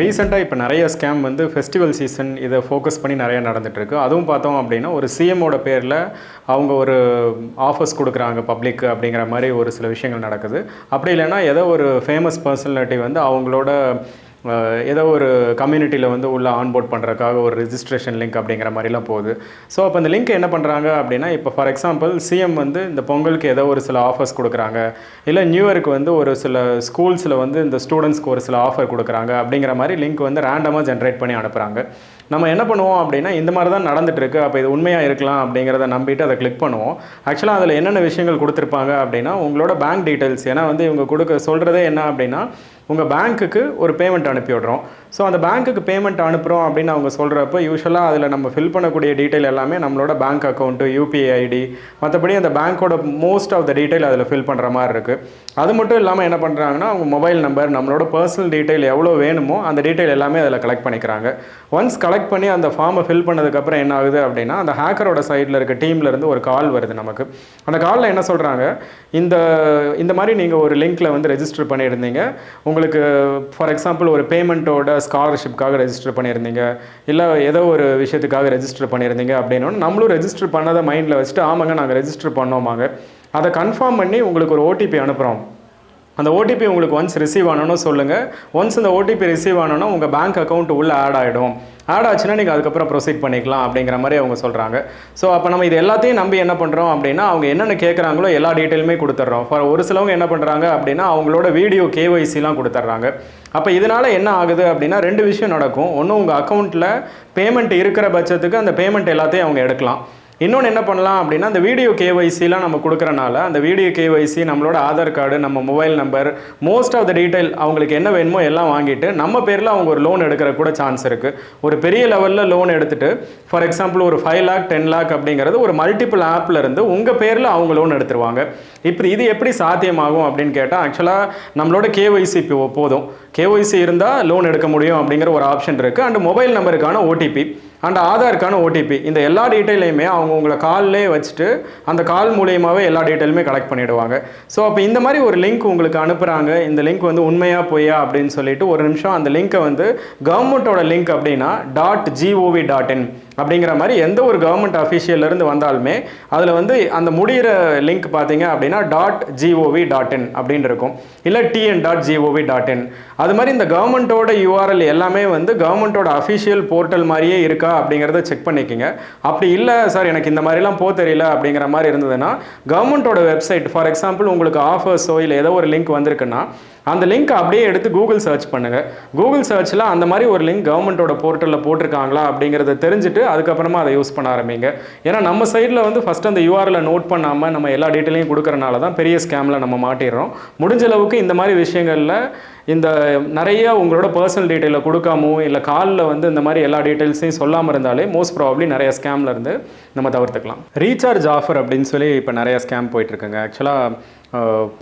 ரீசெண்டாக இப்போ நிறைய ஸ்கேம் வந்து ஃபெஸ்டிவல் சீசன் இதை ஃபோக்கஸ் பண்ணி நிறைய நடந்துகிட்ருக்கு அதுவும் பார்த்தோம் அப்படின்னா ஒரு சிஎம்மோட பேரில் அவங்க ஒரு ஆஃபர்ஸ் கொடுக்குறாங்க பப்ளிக் அப்படிங்கிற மாதிரி ஒரு சில விஷயங்கள் நடக்குது. அப்படி இல்லைன்னா ஏதோ ஒரு ஃபேமஸ் பர்சனாலிட்டி வந்து அவங்களோட ஏதோ ஒரு கம்யூனிட்டியில் வந்து உள்ளே ஆன்போர்ட் பண்ணுறக்காக ஒரு ரிஜிஸ்ட்ரேஷன் லிங்க் அப்படிங்கிற மாதிரிலாம் போகுது. ஸோ அப்போ இந்த லிங்க் என்ன பண்ணுறாங்க அப்படின்னா இப்போ ஃபார் எக்ஸாம்பிள் சிஎம் வந்து இந்த பொங்கலுக்கு ஏதோ ஒரு சில ஆஃபர்ஸ் கொடுக்குறாங்க. இல்லை நியூ இயருக்கு வந்து ஒரு சில ஸ்கூல்ஸில் வந்து இந்த ஸ்டூடெண்ட்ஸ்க்கு ஒரு சில ஆஃபர் கொடுக்குறாங்க அப்படிங்கிற மாதிரி லிங்க் வந்து ரேண்டமாக ஜென்ரேட் பண்ணி அனுப்புகிறாங்க நம்ம என்ன பண்ணுவோம் அப்படின்னா இந்த மாதிரி தான் நடந்துட்டுருக்கு. அப்போ இது உண்மையாக இருக்கலாம் அப்படிங்கிறத நம்பிட்டு அதை கிளிக் பண்ணுவோம். ஆக்சுவலாக அதில் என்னென்ன விஷயங்கள் கொடுத்துருப்பாங்க அப்படின்னா உங்களோட பேங்க் டீட்டெயில்ஸ் ஏன்னா வந்து இவங்க கொடுக்க சொல்கிறதே என்ன அப்படின்னா உங்கள் பேங்க்குக்கு ஒரு பேமெண்ட் அனுப்பி விடுறோம் ஸோ அந்த பேங்க்குக்கு பேமெண்ட் அனுப்புகிறோம் அப்படின்னு அவங்க சொல்கிறப்ப யூஸ்வலாக அதில் நம்ம ஃபில் பண்ணக்கூடிய டீட்டெயில் எல்லாமே நம்மளோட பேங்க் அக்கௌண்ட்டு யூபிஐ ஐடி மற்றபடி அந்த பேங்க்கோட மோஸ்ட் ஆஃப் த டீட்டெயில் அதில் ஃபில் பண்ணுற மாதிரி இருக்குது அது மட்டும் இல்லாமல் என்ன பண்ணுறாங்கன்னா அவங்க மொபைல் நம்பர் நம்மளோட பர்சனல் டீட்டெயில் எவ்வளோ வேணுமோ அந்த டீட்டெயில் எல்லாமே அதில் கலெக்ட் பண்ணிக்கிறாங்க. ஒன்ஸ் கலெக்ட் பண்ணி அந்த ஃபார்மை ஃபில் பண்ணதுக்கப்புறம் என்ன ஆகுது அப்படின்னா அந்த ஹேக்கரோட சைடில் இருக்க டீம்லேருந்து ஒரு கால் வருது நமக்கு. அந்த காலில் என்ன சொல்கிறாங்க இந்த இந்த மாதிரி நீங்கள் ஒரு லிங்க்கில் வந்து ரெஜிஸ்டர் பண்ணியிருந்தீங்க. உங்களுக்கு ஃபார் எக்ஸாம்பிள் ஒரு பேமெண்ட்டோட ஸ்காலர்ஷிப்காக ரெஜிஸ்டர் பண்ணியிருந்தீங்க? இல்லை ஏதோ ஒரு விஷயத்துக்காக ரெஜிஸ்டர் பண்ணியிருந்தீங்க அப்படின்னு நம்மளும் ரெஜிஸ்டர் பண்ணதை மைண்டில் வச்சுட்டு ஆமாங்க நாங்கள் ரெஜிஸ்டர் பண்ணோமாங்க. அதை கன்ஃபார்ம் பண்ணி உங்களுக்கு ஒரு ஓடிபி அனுப்புகிறோம் அந்த ஓடிபி உங்களுக்கு ஒன்ஸ் ரிசீவ் ஆனோன்னு சொல்லுங்கள் ஒன்ஸ் இந்த ஓடிபி ரிசீவ் ஆனோன்னா உங்கள் பேங்க் அக்கௌண்ட் உள்ளே ஆட் ஆகிடும் ஆட் ஆச்சுன்னா நீங்கள் அதுக்கப்புறம் ப்ரொசீட் பண்ணிக்கலாம் அப்படிங்கிற மாதிரி அவங்க சொல்கிறாங்க ஸோ அப்போ நம்ம இது எல்லாத்தையும் நம்பி என்ன பண்ணுறோம் அப்படின்னா அவங்க என்னென்ன கேட்குறாங்களோ எல்லா டீட்டெயிலுமே கொடுத்துட்றோம். ஃபார் ஒரு சிலவங்க என்ன பண்ணுறாங்க அப்படின்னா அவங்களோட வீடியோ கேஒய்சிலாம் கொடுத்துட்றாங்க. அப்போ இதனால் என்ன ஆகுது அப்படின்னா ரெண்டு விஷயம் நடக்கும். ஒன்று உங்கள் அக்கௌண்ட்டில் பேமெண்ட் இருக்கிற பட்சத்துக்கு அந்த பேமெண்ட் எல்லாத்தையும் அவங்க எடுக்கலாம். இன்னொன்று என்ன பண்ணலாம் அப்படின்னா அந்த வீடியோ கேஒய்சிலாம் நம்ம கொடுக்குறனால அந்த வீடியோ கேஒய்சி நம்மளோட ஆதார் கார்டு நம்ம mobile number most of the detail அவங்களுக்கு என்ன வேணுமோ எல்லாம் வாங்கிட்டு நம்ம பேரில் அவங்க ஒரு லோன் எடுக்கிற கூட சான்ஸ் இருக்குது ஒரு பெரிய லெவலில் லோன் எடுத்துகிட்டு ஃபார் எக்ஸாம்பிள் ஒரு ஃபைவ் லேக் டென் லேக் அப்படிங்கிறது ஒரு மல்டிபிள் ஆப்பில் இருந்து உங்கள் பேரில் அவங்க லோன் எடுத்துருவாங்க. இப்போ இது எப்படி சாத்தியமாகும் அப்படின்னு கேட்டால் ஆக்சுவலாக நம்மளோட கேஒய்சி இப்போ போதும். கேஒய்சி இருந்தால் லோன் எடுக்க முடியும் அப்படிங்கிற ஒரு ஆப்ஷன் இருக்குது அண்ட் மொபைல் நம்பருக்கான ஓடிபி அண்ட் ஆதாருக்கான ஓடிபி இந்த எல்லா டீட்டெயிலையுமே அவங்க உங்களை கால்லே வச்சுட்டு அந்த கால் மூலியமாகவே எல்லா டீட்டெயிலுமே கலெக்ட் பண்ணிவிடுவாங்க ஸோ அப்போ இந்த மாதிரி ஒரு லிங்க் உங்களுக்கு அனுப்புகிறாங்க இந்த லிங்க் வந்து உண்மையாக பொய்யா அப்படின்னு சொல்லிட்டு ஒரு நிமிஷம் அந்த லிங்க்கை வந்து கவர்மெண்ட்டோட லிங்க் அப்படின்னா டாட் ஜிஓவி டாட் இன் அப்படிங்கிற மாதிரி எந்த ஒரு கவர்மெண்ட் அஃபிஷியல்லேருந்து வந்தாலுமே அதில் வந்து அந்த முடிகிற லிங்க் பார்த்தீங்க அப்படின்னா டாட் ஜிஓவி டாட் இன் அப்படின்னு இருக்கும். இல்லை TN dot GOV dot in அது மாதிரி இந்த கவர்மெண்ட்டோட யூஆர்எல் எல்லாமே வந்து கவர்மெண்ட்டோட அஃபிஷியல் போர்ட்டல் மாதிரியே இருக்கா அப்படிங்கிறத செக் பண்ணிக்கோங்க. அப்படி இல்லை சார் எனக்கு இந்த மாதிரிலாம் போக தெரியல அப்படிங்கிற மாதிரி இருந்ததுன்னா கவர்மெண்ட்டோட வெப்சைட் ஃபார் எக்ஸாம்பிள் உங்களுக்கு ஆஃபர்ஸோ இல்லை ஏதோ ஒரு லிங்க் வந்திருக்குன்னா அந்த லிங்க் அப்படியே எடுத்து கூகுள் சர்ச் பண்ணுங்க. கூகுள் சர்ச்சில் அந்த மாதிரி ஒரு லிங்க் கவர்மெண்ட்டோட போர்ட்டலில் போட்டிருக்காங்களா அப்படிங்கிறத தெரிஞ்சுட்டு அதுக்கப்புறமா அதை யூஸ் பண்ண ஆரம்பிங்க. ஏன்னா நம்ம சைடில் வந்து ஃபஸ்ட் அந்த யூஆரில் நோட் பண்ணாமல் நம்ம எல்லா டீட்டெயிலையும் கொடுக்கறனால தான் பெரிய ஸ்கேமில் நம்ம மாட்டிடுறோம். முடிஞ்ச அளவுக்கு இந்த மாதிரி விஷயங்களில் இந்த நிறைய உங்களோட பர்சனல் டீட்டெயிலை கொடுக்காமோ இல்லை காலில் வந்து இந்த மாதிரி எல்லா டீட்டெயில்ஸையும் சொல்லாமல் இருந்தாலே மோஸ்ட் ப்ராப்ளி நிறைய ஸ்கேம்லேருந்து நம்ம தவிர்த்துக்கலாம். ரீசார்ஜ் ஆஃபர் அப்படின்னு சொல்லி இப்போ நிறைய ஸ்கேம் போயிட்டுருக்குங்க ஆக்சுவலாக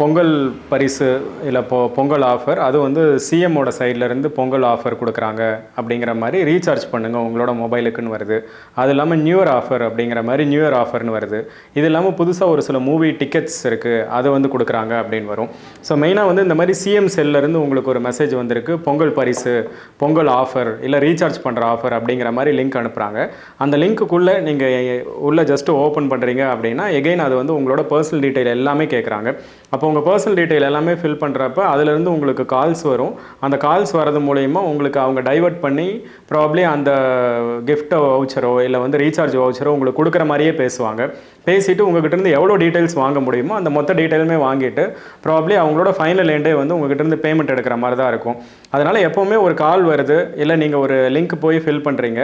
பொங்கல் பரிசு இல்லை பொ பொங்கல் ஆஃபர் அது வந்து சிஎம்மோட சைட்லேருந்து பொங்கல் ஆஃபர் கொடுக்குறாங்க அப்படிங்கிற மாதிரி ரீசார்ஜ் பண்ணுங்கள் உங்களோட மொபைலுக்குன்னு வருது. அது இல்லாமல் நியூ இயர் ஆஃபர் அப்படிங்கிற மாதிரி நியூ இயர் ஆஃபர்னு வருது. இது இல்லாமல் புதுசாக ஒரு சில மூவி டிக்கெட்ஸ் இருக்குது அது வந்து கொடுக்குறாங்க அப்படின்னு வரும். ஸோ மெயினாக வந்து இந்த மாதிரி சிஎம் செல்லேருந்து உங்களுக்கு ஒரு மெசேஜ் வந்திருக்கு பொங்கல் பரிசு பொங்கல் ஆஃபர் இல்லை ரீசார்ஜ் பண்ணுற ஆஃபர் அப்படிங்கிற மாதிரி லிங்க் அனுப்புகிறாங்க அந்த லிங்க்குள்ளே நீங்கள் உள்ளே ஜஸ்ட் ஓப்பன் பண்ணுறீங்க அப்படின்னா எகைன் அது வந்து உங்களோட பர்சனல் டீட்டெயில் எல்லாமே கேட்குறாங்க அப்போ உங்கள் பர்சனல் டீட்டெயில் எல்லாமே ஃபில் பண்ணுறப்ப அதுலேருந்து உங்களுக்கு கால்ஸ் வரும். அந்த கால்ஸ் வரது மூலயமா உங்களுக்கு அவங்க டைவர்ட் பண்ணி ப்ராப்ளி அந்த gift வவுச்சரோ இல்லை வந்து ரீசார்ஜ் வவுச்சரோ உங்களுக்கு கொடுக்குற மாதிரியே பேசுவாங்க. பேசிவிட்டு உங்ககிட்டருந்து எவ்வளோ டீட்டெயில்ஸ் வாங்க முடியுமோ அந்த மொத்த டீட்டெயிலுமே வாங்கிட்டு ப்ராப்ளி அவங்களோட ஃபைனல் எண்டே வந்து உங்ககிட்ட இருந்து பேமெண்ட் எடுக்கிற மாதிரி தான் இருக்கும். அதனால் எப்போவுமே ஒரு கால் வருது இல்லை நீங்கள் ஒரு லிங்க் போய் ஃபில் பண்ணுறீங்க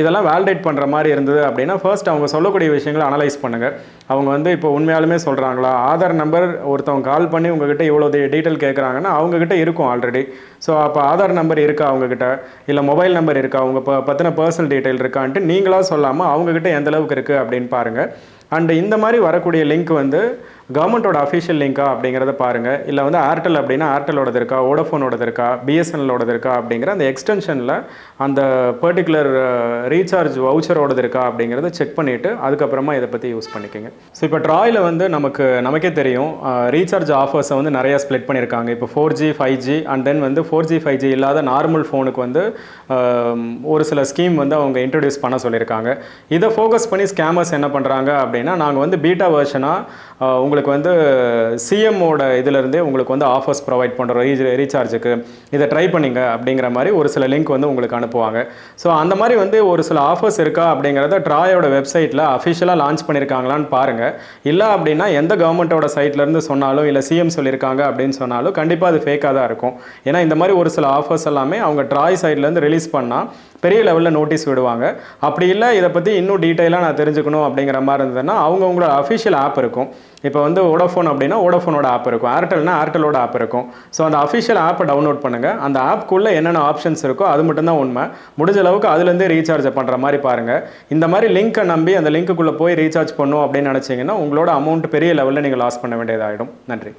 இதெல்லாம் வேலிடேட் பண்ணுற மாதிரி இருந்தது அப்படின்னா ஃபர்ஸ்ட் அவங்க சொல்லக்கூடிய விஷயங்களை அனலைஸ் பண்ணுங்கள் அவங்க வந்து இப்போ உண்மையாலுமே சொல்கிறாங்களா ஆதார் நம்பர் ஒருத்தவங்க கால் பண்ணி உங்ககிட்ட இவ்வளோ டீட்டெயில் கேட்குறாங்கன்னா அவங்ககிட்ட இருக்கும் ஆல்ரெடி ஸோ அப்போ ஆதார் நம்பர் இருக்கா அவங்கக்கிட்ட இல்லை மொபைல் நம்பர் இருக்கா? அவங்க ப பற்றின பர்சனல் டீட்டெயில் இருக்கான்ட்டு நீங்களாக சொல்லாமல் அவங்கக்கிட்ட எந்த அளவுக்கு இருக்குது அப்படின்னு பாருங்கள் அண்டு இந்த மாதிரி வரக்கூடிய லிங்க் வந்து கவர்மெண்ட்டோட அஃபிஷியல் லிங்கா அப்படிங்கிறத பாருங்கள் இல்லை வந்து ஏர்டெல் அப்படின்னா ஏர்டெலோடது இருக்கா வோடஃபோனோடது இருக்கா பிஎஸ்என்எலோடது இருக்கா அப்படிங்கிற அந்த எக்ஸ்டென்ஷனில் அந்த பர்டிகுலர் ரீசார்ஜ் வவுச்சரோடது இருக்கா அப்படிங்கிறத செக் பண்ணிவிட்டு அதுக்கப்புறமா இதை பற்றி யூஸ் பண்ணிக்கோங்க. ஸோ இப்போ ட்ராயில் வந்து நமக்கு நமக்கே தெரியும் ரீசார்ஜ் ஆஃபர்ஸை வந்து நிறையா ஸ்ப்ளிட் பண்ணியிருக்காங்க இப்போ four G five G and then வந்து ஃபோர் ஜி ஃபைவ் ஜி இல்லாத நார்மல் ஃபோனுக்கு வந்து ஒரு சில ஸ்கீம் வந்து அவங்க இன்ட்ரடியூஸ் பண்ண சொல்லியிருக்காங்க இதை ஃபோக்கஸ் பண்ணி ஸ்கேமர்ஸ் என்ன பண்ணுறாங்க அப்படின்னா நாங்கள் வந்து பீட்டா வேர்ஷனாக உங்களுக்கு வந்து சிஎம்மோட இதிலிருந்தே உங்களுக்கு வந்து ஆஃபர்ஸ் ப்ரொவைட் பண்ணுறோம் ரீ ரீசார்ஜுக்கு இதை ட்ரை பண்ணிங்க அப்படிங்கிற மாதிரி ஒரு சில லிங்க் வந்து உங்களுக்கு அனுப்புவாங்க. ஸோ அந்த மாதிரி வந்து ஒரு சில ஆஃபர்ஸ் இருக்கா அப்படிங்கிறத ட்ராயோட வெப்சைட்டில் அஃபிஷியலாக லான்ச் பண்ணியிருக்காங்களான்னு பாருங்கள் இல்லை அப்படின்னா எந்த கவர்மெண்ட்டோட சைட்லேருந்து சொன்னாலும் இல்லை சிஎம் சொல்லியிருக்காங்க அப்படின்னு சொன்னாலும் கண்டிப்பாக அது ஃபேக்காக தான் இருக்கும். ஏன்னா இந்த மாதிரி ஒரு சில ஆஃபர்ஸ் எல்லாமே அவங்க ட்ராய் சைட்லேருந்து ரிலீஸ் பண்ணால் பெரிய லெவலில் நோட்டீஸ் விடுவாங்க. அப்படி இல்லை இதை பற்றி இன்னும் டீட்டெயிலாக நான் தெரிஞ்சுக்கணும் அப்படிங்கிற மாதிரி இருந்ததுன்னா அவங்கவுங்களோட அஃபிஷியல் ஆப் இருக்கும். இப்போ வந்து ஓடோஃபோன் அப்படின்னா ஓடோஃபோனோட ஆப் இருக்கும். ஏர்டெல்னா ஏர்டெலோட ஆப் இருக்கும். ஸோ அந்த அஃபிஷியல் ஆப்பை டவுன்லோட் பண்ணுங்கள் அந்த ஆப்க்குள்ளே என்னென்ன ஆப்ஷன்ஸ் இருக்கோ அது மட்டும்தான் உண்மை. முடிஞ்ச அளவுக்கு அதுலேருந்தே ரீசார்ஜ் பண்ணுற மாதிரி பாருங்கள் இந்த மாதிரி லிங்க்கை நம்பி அந்த லிங்க்குள்ளே போய் ரீசார்ஜ் பண்ணும் அப்படின்னு நினச்சிங்கன்னா உங்களோட அமௌண்ட் பெரிய லெவலில் நீங்கள் லாஸ் பண்ண வேண்டியதாகிடும் நன்றி.